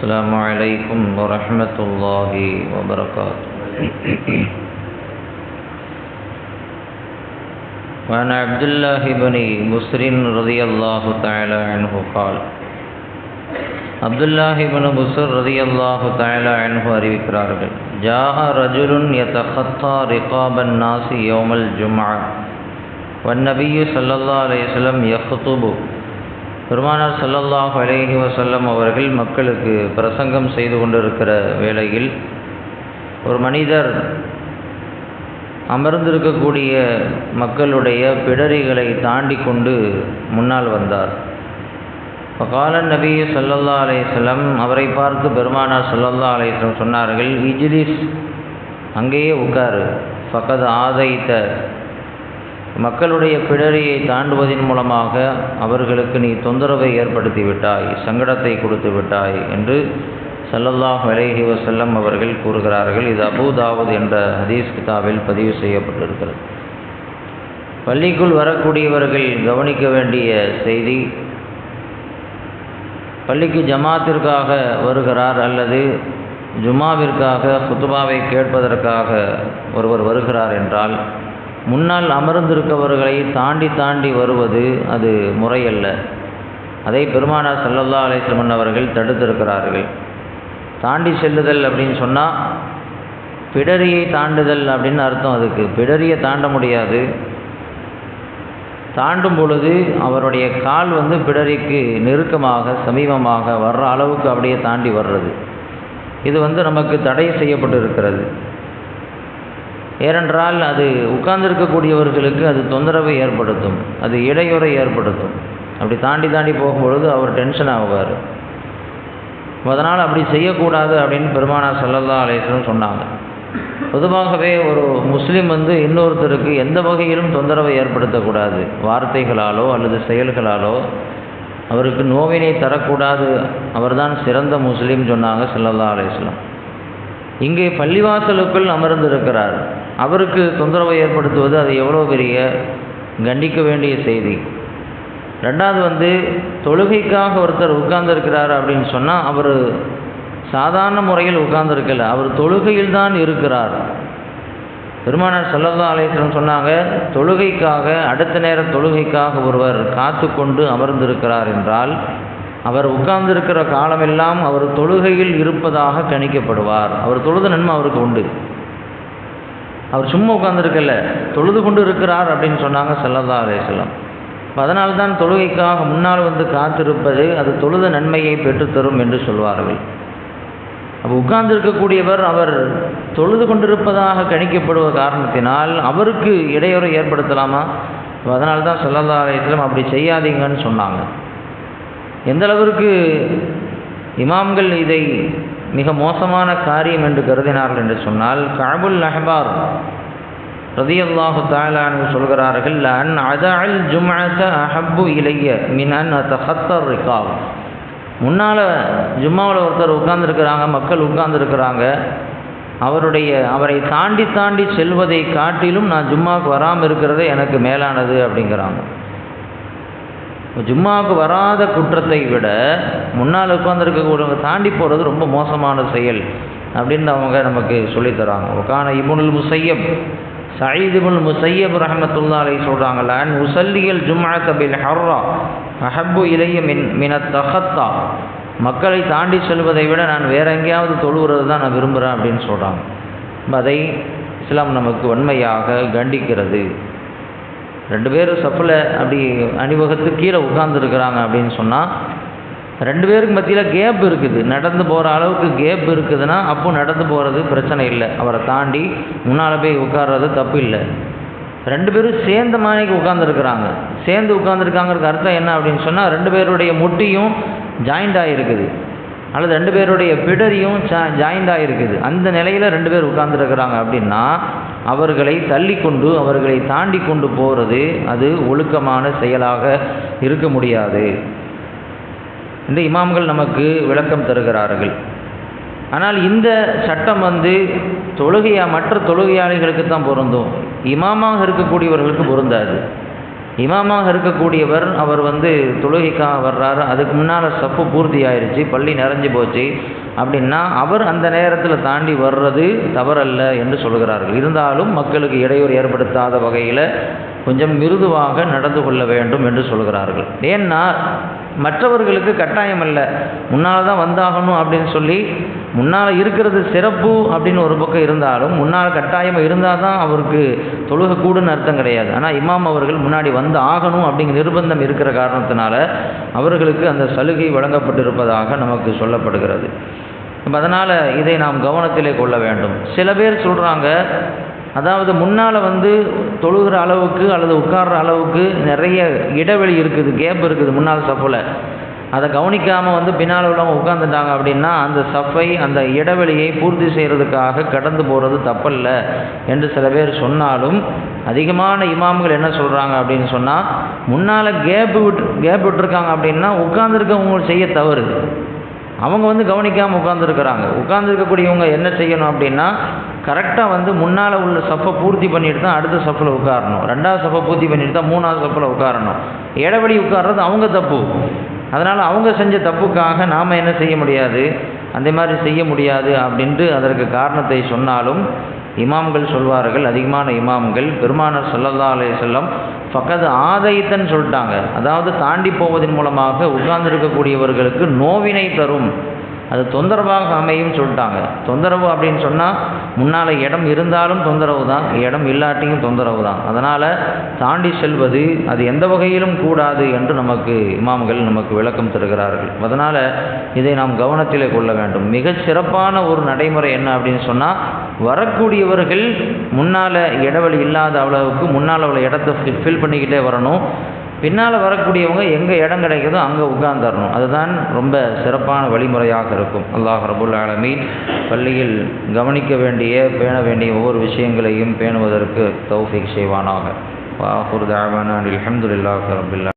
السلام علیکم ورحمۃ اللہ وبرکاتہ وعن عبد الله بن مسر رضي الله تعالى عنه قال، عبد الله بن مسر رضی اللہ تعالی عنہ அறிவிக்கிறார்கள். جاء رجل يتخطى رقاب الناس يوم الجمعه والنبي صلى الله عليه وسلم يخطب. பெருமானார் சல்லல்லாஹ் அலேஹி வசல்லம் அவர்கள் மக்களுக்கு பிரசங்கம் செய்து கொண்டிருக்கிற வேளையில் ஒரு மனிதர் அமர்ந்திருக்கக்கூடிய மக்களுடைய பிடரிகளை தாண்டி கொண்டு முன்னால் வந்தார். காலன் நபி சல்லல்லா அலேஸ்லம் அவரை பார்த்து பெருமானார் சல்லல்லா அலேஸ்லம் சொன்னார்கள் இஜ்லிஸ் அங்கேயே உட்காரு. ஃபகத் ஆதைத்த மக்களுடைய பிடரியை தாண்டுவதன் மூலமாக அவர்களுக்கு நீ தொந்தரவை ஏற்படுத்தி விட்டாய் சங்கடத்தை கொடுத்து விட்டாய் என்று சல்லல்லாஹ் அலைஹி வசல்லம் அவர்கள் கூறுகிறார்கள். இது அபுதாவது என்ற ஹதீஸ் கிதாபில் பதிவு செய்யப்பட்டிருக்கிறது. பள்ளிக்குள் வரக்கூடியவர்கள் கவனிக்க வேண்டிய செய்தி பள்ளிக்கு ஜமாத்திற்காக வருகிறார் அல்லது ஜுமாவிற்காக குத்துபாவை கேட்பதற்காக ஒருவர் வருகிறார் என்றால் முன்னால் அமர்ந்திருக்கவர்களை தாண்டி தாண்டி வருவது அது முறையல்ல. அதை பெருமானார் சல்லல்லா அலிஸ்லமன் அவர்கள் தடுத்திருக்கிறார்கள். தாண்டி செல்லுதல் அப்படின்னு சொன்னால் பிடரியை தாண்டுதல் அப்படின்னு அர்த்தம் அதுக்கு. பிடரியை தாண்ட முடியாது. தாண்டும் பொழுது அவருடைய கால் வந்து பிடரிக்கு நெருக்கமாக சமீபமாக வர்ற அளவுக்கு அப்படியே தாண்டி வர்றது. இது வந்து நமக்கு தடை செய்யப்பட்டு இருக்கிறது ஏனென்றால் அது உட்கார்ந்திருக்கக்கூடியவர்களுக்கு அது தொந்தரவை ஏற்படுத்தும் அது இடையூறை ஏற்படுத்தும். அப்படி தாண்டி தாண்டி போகும்பொழுது அவர் டென்ஷன் ஆகுவார் அதனால் அப்படி செய்யக்கூடாது அப்படின்னு பெருமானார் சல்லல்லா அலேஸ்வரம் சொன்னாங்க. பொதுவாகவே ஒரு முஸ்லீம் வந்து இன்னொருத்தருக்கு எந்த வகையிலும் தொந்தரவை ஏற்படுத்தக்கூடாது. வார்த்தைகளாலோ அல்லது செயல்களாலோ அவருக்கு நோவினை தரக்கூடாது. அவர்தான் சிறந்த முஸ்லீம் சொன்னாங்க சல்லல்லா அலேஸ்லாம் இங்கே பள்ளிவாசலுக்குள் அமர்ந்திருக்கிறார். அவருக்கு தொந்தரவை ஏற்படுத்துவது அது எவ்வளோ பெரிய கண்டிக்க வேண்டிய செய்தி. ரெண்டாவது வந்து தொழுகைக்காக ஒருத்தர் உட்கார்ந்துருக்கிறார் அப்படின்னு சொன்னால் அவர் சாதாரண முறையில் உட்கார்ந்துருக்கல. அவர் தொழுகையில் தான் இருக்கிறார். பெருமானார் சல்லல்லா அலேஸ்வரம் சொன்னாங்க தொழுகைக்காக அடுத்த நேர தொழுகைக்காக ஒருவர் காத்து கொண்டு அமர்ந்திருக்கிறார் என்றால் அவர் உட்கார்ந்திருக்கிற காலமெல்லாம் அவர் தொழுகையில் இருப்பதாக கணிக்கப்படுவார். அவர் தொழுத நன்மை அவருக்கு உண்டு. அவர் சும்மா உட்காந்துருக்கல தொழுது கொண்டு இருக்கிறார் அப்படின்னு சொன்னாங்க செல்லதா அலேசலம் அதனால் தான் தொழுகைக்காக முன்னால் வந்து காத்திருப்பது அது தொழுத நன்மையை பெற்றுத்தரும் என்று சொல்வார்கள். அப்போ உட்கார்ந்திருக்கக்கூடியவர் அவர் தொழுது கொண்டிருப்பதாக கணிக்கப்படுவ காரணத்தினால் அவருக்கு இடையூறு ஏற்படுத்தலாமா? அதனால தான் செல்லதாலயத்திலும் அப்படி செய்யாதீங்கன்னு சொன்னாங்க. எந்த அளவிற்கு இமாம்கள் இதை மிக மோசமான காரியம் என்று கருதினார்கள் என்று சொன்னால் கபுல் அஹபார் ரதியல்லாஹு தாலானு சொல்கிறார்கள் அன் அதல் ஜும்அத அஹப்பு இலைய மின் அன் அத்தஹத்தர் ரிகாவ் முன்னால் ஜும்மாவில் ஒருத்தர் உட்கார்ந்துருக்கிறாங்க மக்கள் உட்கார்ந்துருக்கிறாங்க. அவருடைய அவரை தாண்டி தாண்டி செல்வதை காட்டிலும் நான் ஜும்மாவுக்கு வராமல் இருக்கிறதே எனக்கு மேலானது அப்படிங்கிறாங்க. ஜும்மாவுக்கு வராத குற்றத்தை விட முன்னால் உட்காந்துருக்கக்கூடிய தாண்டி போகிறது ரொம்ப மோசமான செயல் அப்படின்னு அவங்க நமக்கு சொல்லித்தராங்க உக்கான இபுனுல் முசையப் சயீதுபுல் முசையப் ரஹமத்துல்லா அலை சொல்கிறாங்கள அன் உசல்லியல் ஜும்மா கபில் ஹர்ரா அஹப்பு இலைய மின் மின தஹத்தா. மக்களை தாண்டி செல்வதை விட நான் வேற எங்கேயாவது தொழுகிறது தான் நான் விரும்புகிறேன் அப்படின்னு சொல்கிறாங்க அதை இஸ்லாம் நமக்கு வன்மையாக கண்டிக்கிறது. ரெண்டு பேரும் சப்பில் அப்படி அணிவகுத்து கீழே உட்கார்ந்துருக்குறாங்க அப்படின்னு சொன்னால் ரெண்டு பேருக்கு மத்தியில் கேப் இருக்குது. நடந்து போகிற அளவுக்கு கேப் இருக்குதுன்னா அப்போ நடந்து போகிறது பிரச்சனை இல்லை. அவரை தாண்டி முன்னால் போய் உட்கார்றது தப்பு இல்லை. ரெண்டு பேரும் சேர்ந்த மாதிரிக்கு உட்காந்துருக்குறாங்க சேர்ந்து உட்காந்துருக்காங்கிறது அர்த்தம் என்ன அப்படின்னு சொன்னால் ரெண்டு பேருடைய முட்டியும் ஜாயிண்ட் ஆகிருக்குது அல்லது ரெண்டு பேருடைய பிடரியும் ஜாயிண்ட் ஆகிருக்குது அந்த நிலையில் ரெண்டு பேர் உட்காந்துருக்குறாங்க அப்படின்னா அவர்களை தள்ளி கொண்டு அவர்களை தாண்டி கொண்டு போகிறது அது ஒழுக்கமான செயலாக இருக்க முடியாது. இந்த இமாம்கள் நமக்கு விளக்கம் தருகிறார்கள். ஆனால் இந்த சட்டம் வந்து தொழுகையா மற்ற தொழுகையாளிகளுக்கு தான் பொருந்தும். இமாமாக இருக்கக்கூடியவர்களுக்கு பொருந்தாது. இமாமாக இருக்கக்கூடியவர் அவர் வந்து தொழுகைக்காக வர்றாரு. அதுக்கு முன்னால் சப்பு பூர்த்தி ஆயிடுச்சு பள்ளி நிறைஞ்சு போச்சு. அப்படின்னா அவர் அந்த நேரத்தில் தாண்டி வர்றது தவறல்ல என்று சொல்கிறார்கள். இருந்தாலும் மக்களுக்கு இடையூறு ஏற்படுத்தாத வகையில் கொஞ்சம் மிருதுவாக நடந்து கொள்ள வேண்டும் என்று சொல்கிறார்கள். ஏன்னா மற்றவர்களுக்கு கட்டாயம் அல்ல. முன்னால் தான் வந்தாகணும் அப்படின்னு சொல்லி முன்னால் இருக்கிறது சிறப்பு அப்படின்னு ஒரு பக்கம் இருந்தாலும் முன்னால் கட்டாயம் இருந்தால் தான் அவருக்கு தொழுக கூடுன்னு அர்த்தம் கிடையாது. ஆனால் இமாம் அவர்கள் முன்னாடி வந்து ஆகணும் அப்படிங்கிற நிர்பந்தம் இருக்கிற காரணத்தினால அவர்களுக்கு அந்த சலுகை வழங்கப்பட்டிருப்பதாக நமக்கு சொல்லப்படுகிறது. அதனால் இதை நாம் கவனத்திலே கொள்ள வேண்டும். சில பேர் சொல்கிறாங்க அதாவது முன்னால் வந்து தொழுகிற அளவுக்கு அல்லது உட்கார்ற அளவுக்கு நிறைய இடைவெளி இருக்குது கேப் இருக்குது முன்னால் சஃபில். அதை கவனிக்காமல் வந்து பின்னால் உள்ளவங்க உட்காந்துட்டாங்க அப்படின்னா அந்த சஃபை அந்த இடைவெளியை பூர்த்தி செய்கிறதுக்காக கடந்து போகிறது தப்பல்ல என்று சில பேர் சொன்னாலும் அதிகமான இமாம்கள் என்ன சொல்கிறாங்க அப்படின்னு சொன்னால் முன்னால் கேப் விட்டு கேப் விட்டுருக்காங்க அப்படின்னா உட்காந்துருக்கவங்க செய்ய தவறு. அவங்க வந்து கவனிக்காமல் உட்காந்துருக்குறாங்க உட்காந்துருக்கக்கூடியவங்க என்ன செய்யணும் அப்படின்னா கரெக்டாக வந்து முன்னால் உள்ள சப்பை பூர்த்தி பண்ணிட்டு தான் அடுத்த சப்பில் உட்காரணும். ரெண்டாவது சப்பை பூர்த்தி பண்ணிட்டு தான் மூணாவது சப்பில் உட்காரணும். இடைவெளி உட்கார்றது அவங்க தப்பு. அதனால் அவங்க செஞ்ச தப்புக்காக நாம் என்ன செய்ய முடியாது? அந்த மாதிரி செய்ய முடியாது அப்படின்ட்டு அதற்கு காரணத்தை சொன்னாலும் இமாம்கள் சொல்வார்கள் அதிகமான இமாம்கள் பெருமானர் ஸல்லல்லாஹு அலைஹி செல்லம் பக்கத்து ஆதைத்தன்னு சொல்லிட்டாங்க. அதாவது தாண்டி போவதன் மூலமாக உட்கார்ந்துருக்கக்கூடியவர்களுக்கு நோவினை தரும். அது தொந்தரவாக அமையும் சொல்லிட்டாங்க. தொந்தரவு அப்படின்னு சொன்னால் முன்னால் இடம் இருந்தாலும் தொந்தரவு தான் இடம் இல்லாட்டியும் தொந்தரவு தான். அதனால் தாண்டி செல்வது அது எந்த வகையிலும் கூடாது என்று நமக்கு இமாம்கள் நமக்கு விளக்கம் தருகிறார்கள். அதனால் இதை நாம் கவனத்திலே கொள்ள வேண்டும். மிக சிறப்பான ஒரு நடைமுறை என்ன அப்படின்னு சொன்னால் வரக்கூடியவர்கள் முன்னால் இடைவெளி இல்லாத அளவுக்கு முன்னால் அவ்வளோ இடத்த ஃபில் பண்ணிக்கிட்டே வரணும். பின்னால் வரக்கூடியவங்க எங்கே இடம் கிடைக்குதோ அங்கே உட்கார்ந்துடணும் அதுதான் ரொம்ப சிறப்பான வழிமுறையாக இருக்கும். அல்லாஹ் ரபுல் ஆலமீன் பள்ளியில் கவனிக்க வேண்டிய பேண வேண்டிய ஒவ்வொரு விஷயங்களையும் பேணுவதற்கு தௌஃபிக் செய்வானாக. வாஹுர் தாவான அல்ஹம்துலில்லாஹி ரபுல்லா